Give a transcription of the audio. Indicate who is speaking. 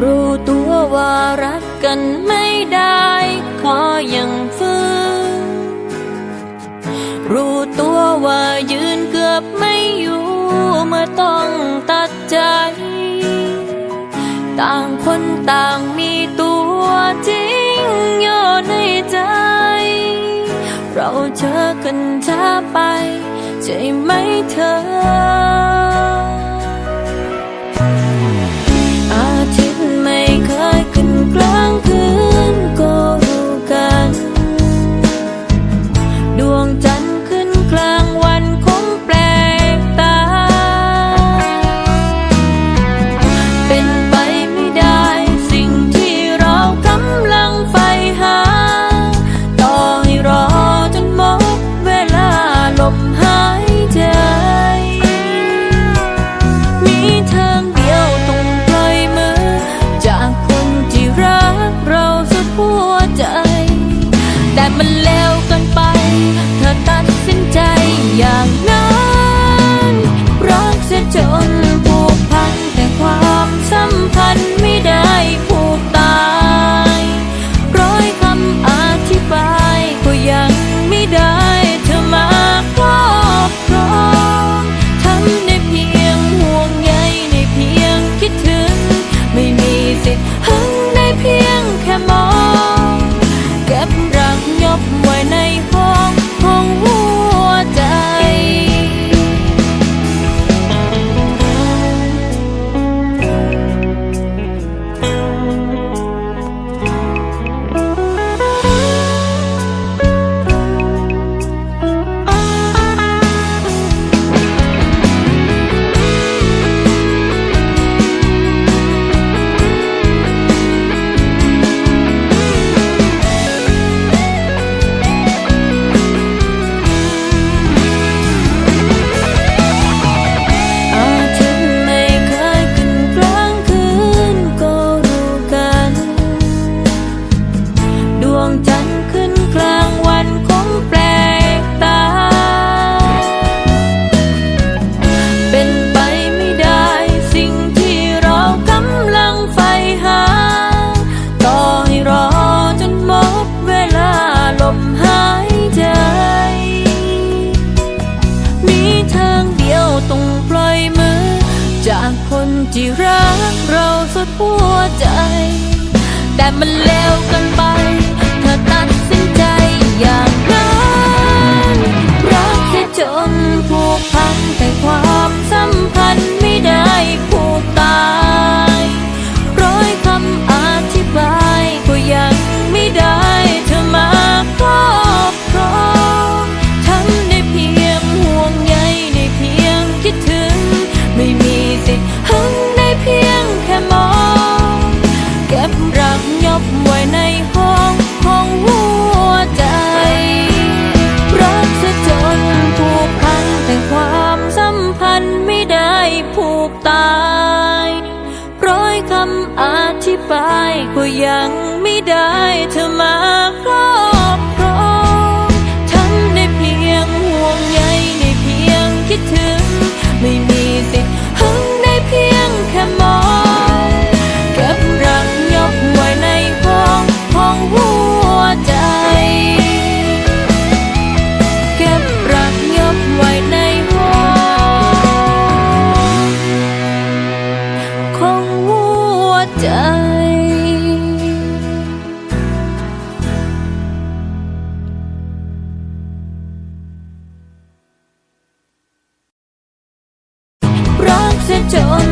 Speaker 1: รู้ตัวว่ารักกันไม่ได้ ขออย่างฟื้น รู้ตัวว่ายืนเกือบไม่อยู่เมื่อต้องตัดใจ ต่างคนต่างมีตัวจริงอยู่ในใจ เราเจอกันช้าไป ใช่ไหมเธอ วงจันทร์ขึ้นกลางวันคงแปลกตา เป็นไปไม่ได้สิ่งที่เรากำลังใฝ่หา ต่อให้รอจนหมดเวลาลมหายใจ มีทางเดียวต้องปล่อยมือ จากคนที่รักเราสุดหัวใจ แต่มันแล้วกัน็ยังไม่ได้เธอมา 좀